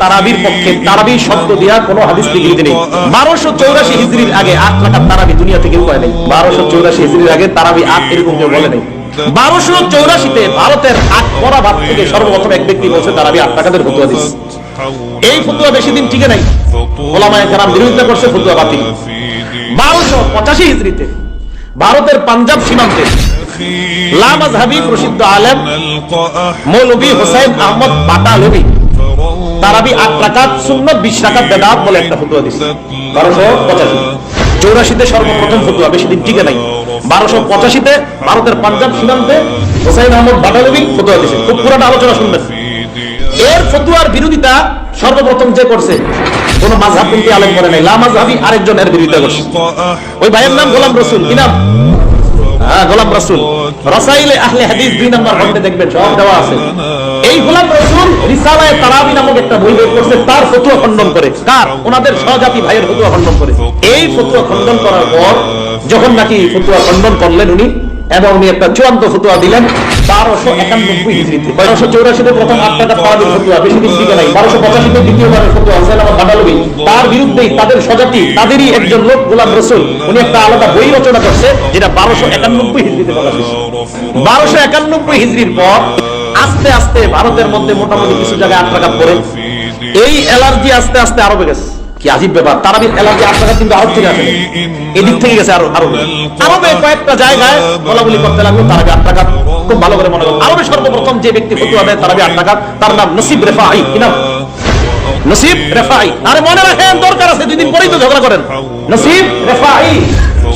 তারাবির পক্ষে তারাবি শব্দ দেওয়া কোনো হাদিস বিকৃতি নেই। বারোশো চৌরাশি হিজড়ির আগে আট রাকাত তারাবি দুনিয়া থেকে উপায় নেই। বারোশো চৌরাশি হিজড়ির আগে তারাবি আট এরকম কেউ বলে নেই। বারোশো চৌরাশিতে ভারতের আট পরা থেকে সর্বপ্রথম এক ব্যক্তি তারাবি আট টাকাদের এই বেশি দিন টিকে নাই। ওলামায় বিরোধিতা করছে বাতিল। বারোশো পঁচাশি হিজড়িতে ভারতের পাঞ্জাব সীমান্তে লামাজহাবি প্রসিদ্ধ আলেম মৌলবী হোসেন আহমদ পাটালবি তারাবি আট রাকাত, সুন্নত বিশ রাকাত বেদাত বলে একটা বারোশো পঁচাশি। চৌরাশিতে সর্বপ্রথম বেশি দিন টিকে নাই। বারোশো পঁচাশিতে ভারতের পাঞ্জাব সীমান্তে হোসেন আহমদ বাটালবি খুব পুরাটা আলোচনা শুনবেন। এর ফতুয়ার বিরোধিতা সর্বপ্রথম যে করছে, কোন মাঝহাবপন্থী আলেম করে নাই। লা মাঝহাবি আরেকজন এর বিরোধিতা করছে। ওই ভাইয়ের নাম গোলাম রসুল। কি নাম? হ্যাঁ গোলাম রসুল। রসাইলে আহলে হাদিস দুই নাম্বার খণ্ডে দেখবেন, সব দেওয়া আছে। তার বিরুদ্ধেই তাদের স্বজাতি, তাদেরই একজন লোক, গোলাম রসুল। উনি একটা আলাদা বই রচনা করছে, যেটা বারোশো একানব্বই হিজড়িতে বারোশো একানব্বই হিজড়ির পর আস্তে আস্তে ভারতের মধ্যে মোটামুটি কিছু জায়গায় আট টাকা পড়ে। এই অ্যালার্জি আস্তে আস্তে আরবে গেছে। কি আজীব ব্যাপার টাকা কিন্তু এদিক থেকে গেছে আরও আরবে। কয়েকটা জায়গায় করতে লাগল টাকা খুব ভালো করে মনে সর্বপ্রথম যে ব্যক্তি টাকা তার নাম নসিব রেফাই। কি নাম? নসিব রেফাই। আরে মনে রাখেন, দরকার আছে পরেই তো ঝগড়া করেন। নসিব রেফাই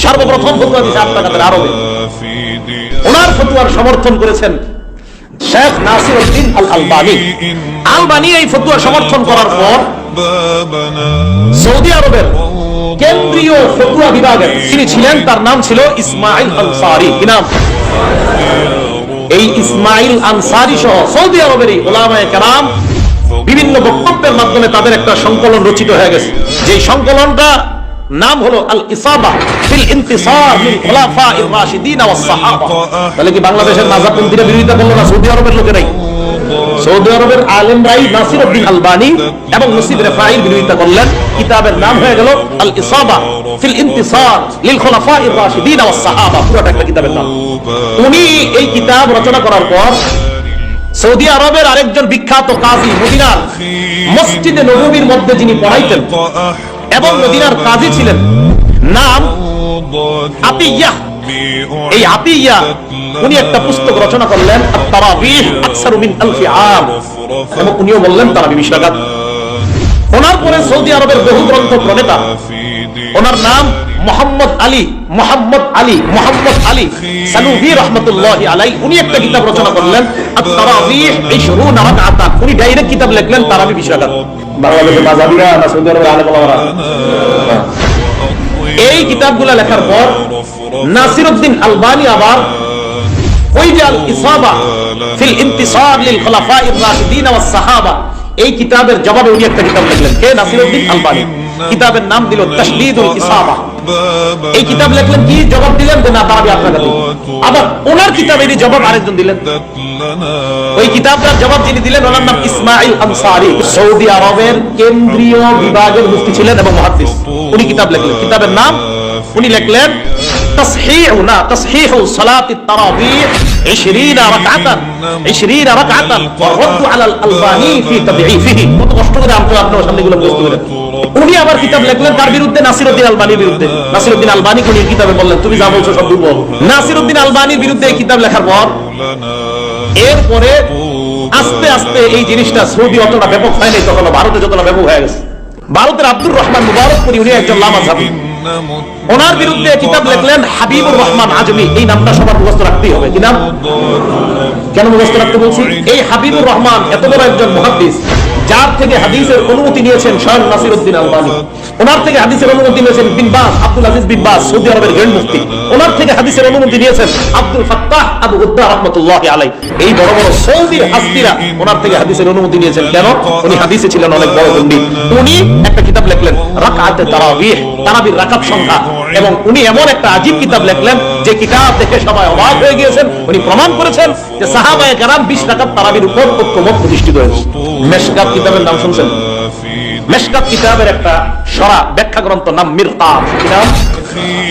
সর্বপ্রথম ফতুয়া দিয়েছে আট আরবে। ওনার সমর্থন করেছেন শেখ নাসির উদ্দিন আল আলবানি আলবানি এই ফতুয়া সমর্থন করার পর সৌদি আরবের কেন্দ্রীয় ফতুয়া বিভাগের তিনি ছিলেন, তার নাম ছিল ইসমাইল আনসারি। কি নাম? এই ইসমাইল আনসারি সহ সৌদি আরবের এই ওলামায়ে কেরাম বিভিন্ন বক্তব্যের মাধ্যমে তাদের একটা সংকলন রচিত হয়ে গেছে। যে সংকলনটা নাম হলো আল ইসাবা ফিল ইন্তিসার মিন খুলাফা ইর রাশিদিন ওয়াস সাহাবা। তাহলে কি বাংলাদেশের মাযহাবপন্থীরা বিরোধিতা করল না? সৌদি আরবের লোকেরাই। সৌদি আরবের আলেমরাই নাসির উদ্দিন আলবানি এবং নসিব রেফাইর বিরোধিতা করলেন। কিতাবের নাম হয়ে গেল আল ইসাবা ফিল ইন্তিসার লিল খুলাফা ইর রাশিদিন ওয়াস সাহাবা। পুরোটা একটা কিতাবের নাম। উনি এই কিতাব রচনা করার পর সৌদি আরবের আরেকজন বিখ্যাত কাজী মদিনার মসজিদে নববীর মধ্যে যিনি পড়াইতেন এবং মদিনার কাজী ছিলেন। নাম আতিয়া এই আতিয়া উনি একটা পুস্তক রচনা করলেন তারাবিহ আকসারু মিন আলফি আম। এবং উনিও বললেন তারাবি বিশ রাকাত। ওনার পরে সৌদি আরবের বহু গ্রন্থ প্রণেতা ওনার নাম মোহাম্মদ আলী মোহাম্মদ আলী মোহাম্মদ আলী সানুভি রহমতুল্লাহ আলাই উনি একটা কিতাব রচনা করলেন। তারাবিহ রাকাতান উনি ডাইরেক্ট কিতাব লিখলেন তারাবি রাকাত বাংলাদেশের মাযহাবিরা না সৌদি আরবের আলেম এই কিতাবগুলো লেখার পর নাসিরউদ্দিন আলবানি আবার ওই যে আল ইসাবা ফিল ইন্তিসার লিল খুলাফায়ে রাশিদিন ওয়াস সাহাবা। এই কিতাবের জবাবে উনি একটা কিতাব লিখলেন। কে? নাসিরউদ্দিন আলবানি। কিতাবের নাম দিল তাসদীদুল ইসাবা এই কিতাব লিখলেন কি জবাব দিলেন যে না তারাবি আপনাকে দিই আবার ওনার কিতাবেরই জবাব আরেকজন দিলেন ওই কিতাবটার জবাব যিনি দিলেন ওনার নাম ইসমাইল আনসারি সৌদি আরবের কেন্দ্রীয় বিভাগের মুফতি ছিলেন এবং মুহাদ্দিস উনি কিতাব লিখলেন কিতাবের নাম উনি লিখলেন تصحيح না تصحيح صلاة التراويح 20 ركعة 20 ركعة والرد على الألباني في تضعيفه কত কষ্ট করে আমরা আপনার সামনে গুলো বুঝতে পেরেন উনি আবার কিতাব লিখলেন তার বিরুদ্ধে নাসিরউদ্দিন আলবানির বিরুদ্ধে। নাসিরউদ্দিন আলবানি কোন কিতাবে বললেন, তুমি যা বলছো সব দুর্বল নাসিরউদ্দিন আলবানির বিরুদ্ধে এই কিতাব লেখার পর এরপরে আস্তে আস্তে এই জিনিসটা সৌদি অতটা ব্যাপক হয়নি তখন ভারতে যতটা ব্যাপক হয়ে গেছে। ভারতের আব্দুর রহমান মুবারকপুরি উনি একজন লামা সাবি ওনার বিরুদ্ধে কিতাব লিখলেন, হাবিবুর রহমান আজমি। এই নামটা সবার মুখস্থ রাখতেই হবে। কি নাম? কেন মুখস্থ রাখতে বলছি? এই হাবিবুর রহমান এত বড় একজন মুহাদ্দিস যার থেকে হাদিসের অনুমতি নিয়েছেন শাহ নাসির উদ্দিন আলবানি। ওনার থেকে হাদিসের অনুমতি নিয়েছেন bin Baz, Abdul Aziz bin Baz, Saudi আরবের গ্র্যান্ড মুফতি। ওনার থেকে হাদিসের অনুমতি নিয়েছেন আব্দুল ফাত্তাহ আবু উদ্দা রহমতুল্লাহ আলাই এই বড় বড় সৌদির হাস্তিরা ওনার থেকে হাদিসের অনুমতি নিয়েছেন। কেন? উনি হাদিসে ছিলেন অনেক বড় পণ্ডিত। উনি একটা কিতাব লিখলেন রাকাতে তারাবিহ, তারাবির রাকাত সংখ্যা। এবং উনি এমন একটা আজীব কিতাব লিখলেন, যে কিতাব দেখে সবাই অবাক হয়ে গিয়েছেন। উনি প্রমাণ করেছেন যে সাহাবায়ে কেরাম 20 রাকাত তারাবির উপর ঐক্যমত প্রতিষ্ঠিত হয়েছে। মেশকাত কিতাবের নাম শুনছেন? মেশকাত কিতাবের একটা সরা ব্যাখ্যা গ্রন্থ নাম মিরকাত।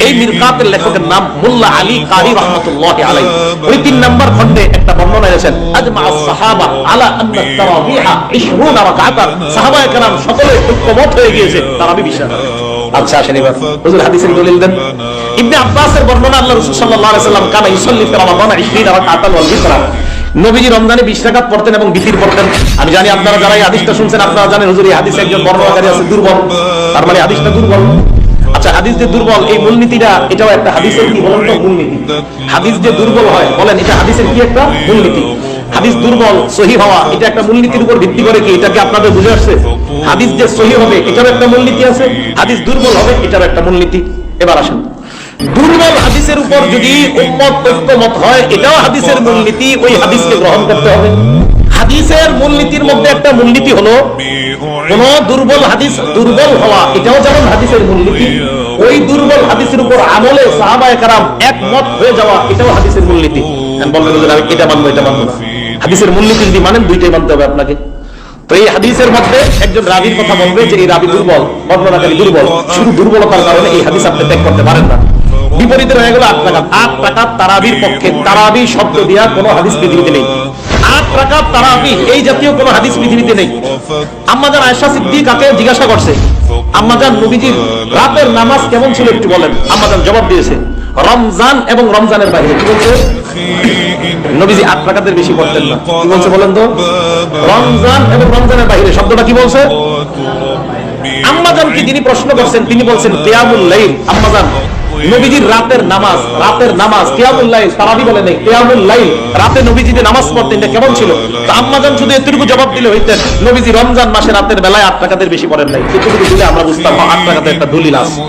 এই মিরকাতের লেখকের নাম মোল্লা আলী কারি রহমতুল্লাহ আলাই। ওই তিন নম্বর খণ্ডে একটা বর্ণনা এনেছেন, আজমা সাহাবা আলা আন্না তারাবিহা 20 রাকাতান সাহাবায়ে কেরাম সকলে ঐক্যমত হয়ে গিয়েছে তারাবি বিশ্বাস আচ্ছা আসেন হুজুর, হাদিসের দলিল দেন। ইবনে আব্বাসের বর্ণনা আল্লাহ রাসূল সাল্লাল্লাহু আলাইহি সাল্লাম কানা ইউসাল্লি ফি রমাদান 20 রাকাতান ওয়াল বিতরা নবীজি রমজানে 20 রাকাত পড়তেন এবং বিতির পড়তেন। আমি জানি আপনারা যারা এই হাদিসটা শুনছেন, আপনারা জানেন হুজুর, এই হাদিসে একজন বর্ণনাকারী আছে দুর্বল। তার মানে হাদিসটা দুর্বল। আচ্ছা হাদিস যে দুর্বল, এই মূলনীতিটা, এটাও একটা হাদিসের কি বলেন তো মূলনীতি? হাদিস যে দুর্বল হয়, বলেন, এটা হাদিসের কি একটা মূলনীতি? হাদিস দুর্বল, সহি হওয়া, এটা একটা মূলনীতির উপর ভিত্তি করে কি এটাকে আপনাদের বুঝে আসছে? হাদিস যে সহি হবে এটার একটা মূলনীতি আছে। হাদিস দুর্বল হবে এটার একটা মূলনীতি। এবার আসেন। দুর্বল হাদিসের উপর যদি উম্মত ঐক্যমত হয়, এটাও হাদিসের মূলনীতি, ওই হাদিসকে গ্রহণ করতে হবে। হাদিসের মূলনীতির মধ্যে একটা মূলনীতি হলো, কোন দুর্বল হাদিস দুর্বল হওয়া, এটাও যেমন হাদিসের মূলনীতি, ওই দুর্বল হাদিসের উপর আমলে সাহাবায়ে কারাম একমত হয়ে যাওয়া, এটাও হাদিসের মূলনীতি। বলবেন আমি এটা মানবো এটা মানবো না। হাদিসের মূলনীতি যদি মানেন, দুইটাই মানতে হবে আপনাকে। তো এই হাদিসের মধ্যে একজন রাবির কথা বলবে যে, এই রাবি দুর্বল, বর্ণনাকারী দুর্বল। শুধু দুর্বলতার কারণে এই হাদিস আপনি ত্যাগ করতে পারেন না। বিপরীতে রয়ে গেল আট টাকা আট টাকা তারাবির পক্ষে। তারাবি শব্দ দিয়া কোনো হাদিস পৃথিবীতে নেই। আট টাকা তারাবি, এই জাতীয় কোনো হাদিস পৃথিবীতে নেই। জিজ্ঞাসা করছে নবীজির রাতের নামাজ কেমন ছিল একটু বলেন। জবাব দিয়েছে, রমজান এবং রমজানের বাইরে। কি বলছে? নবীজি আট টাকাদের বেশি পড়তেন না। কি বলছে বলেন তো? রমজান এবং রমজানের বাইরে। শব্দটা কি বলছে? আম্মাজানকে যিনি প্রশ্ন করছেন, তিনি বলছেন, কিয়ামুল লাইল। আম্মাজান নবীজির রাতের নামাজ রাতের নামাজ তারাবি বলে নেই রাতে নামাজ পড়তেন কেমন ছিল? আম্মাজান শুধু এতটুকু জবাব দিলে হইতেন, নবীজি রমজান মাসে রাতের বেলায় আট বেশি পড়েন নাই। এতটুকু দিলে আমরা বুঝতাম আট টাকাতে একটা দলিল আছে।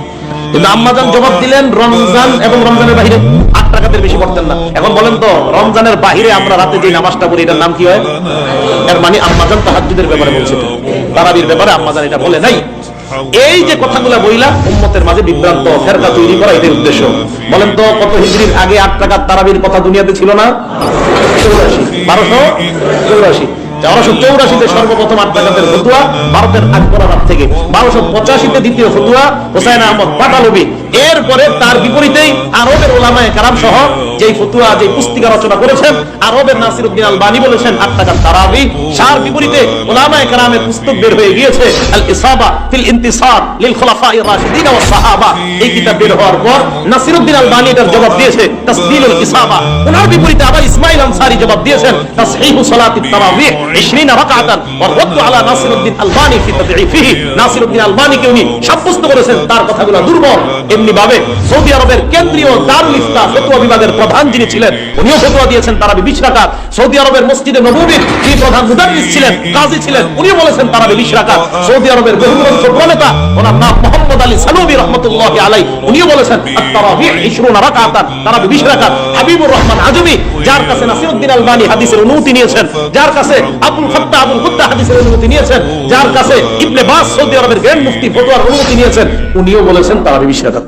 বেশি পড়তেন না। বলেন তো, রমজানের বাহিরে আমরা রাতে যে নামাজটা পড়ি, এটার নাম কি হয়? এর মানে আম্মাজান তাহাজ্জুদের ব্যাপারে বলছে। তারাবির ব্যাপারে আম্মাজান এটা বলে নাই। এই যে কথাগুলো বইলা উম্মতের মাঝে বিভ্রান্ত, ফেরকা তৈরি করা এদের উদ্দেশ্য। বলেন তো, কত হিজরির আগে আট টাকার তারাবির কথা দুনিয়াতে ছিল না? চৌরাশি। বারোশো চৌরাশি। চৌরাশিতে সর্বপ্রথম ফতুয়া ভারতের থেকে। বারোশো পঁচাশিতে দ্বিতীয় ফতুয়া হোসাইন আহমদ পাটালবি। এরপরে তার বিপরীতেই আরবের ওলামায় কারাম সহ যেই ফতুয়া যে পুস্তিকা রচনা করেছেন, আরবের নাসির উদ্দিন আলবানি বলেছেন আট টাকার তারাবি, সার বিপরীতে ওলামায় কারামের পুস্তক বের হয়ে গিয়েছে, আল ইসাবা ফিল ইন্তিসার লিল খুলাফা রাশিদিন ওয়া সাহাবা। এই কিতাব বের হওয়ার পর নাসির উদ্দিন আলবানি এটার জবাব দিয়েছে তাসদিলুল ইসাবা। ওনার বিপরীতে আবার ইসমাইল আনসারী জবাব দিয়েছেন, তাসহিহু সালাতিত তারাবিহ 20 রাকাতান, ওয়া রাদ্দু আলা নাসির উদ্দিন আলবানি ফি তাদঈফিহি। নাসির উদ্দিন আলবানিকে উনি সাব্যস্ত করেছেন, তার কথাগুলো দুর্বল। এমনি ভাবে সৌদি আরবের কেন্দ্রীয় দারুল ইফতা ফতোয়া বিভাগের প্রধান যিনি ছিলেন, উনিও ফতোয়া দিয়েছেন তারা বিশ রাকাত। সৌদি আরবের মসজিদে নববীর যিনি প্রধান মুদারিস ছিলেন, কাজী ছিলেন, উনিও বলেছেন তারা বিশ রাকাত। সৌদি আরবের বহুগ্রন্থ প্রণেতা ওনার নাম মোহাম্মদ আলী সালুবি রহমতুল্লাহ আলাই উনিও বলেছেন আত-তারাবিহ 20 রাকাতান তারা বিশ রাকাত। হাবিবুর রহমান আজমি, যার কাছে নাসিরউদ্দিন আলবানী হাদিসের অনুমতি নিয়েছেন, যার কাছে আবুল ফাত্তা, আবুল হুদ্দা হাদিসের অনুমতি নিয়েছেন, যার কাছে ইবনে বাস সৌদি আরবের গ্র্যান্ড মুফতি ফতোয়ার অনুমতি নিয়েছেন, উনিও বলেছেন তারা বিশ রাকাত।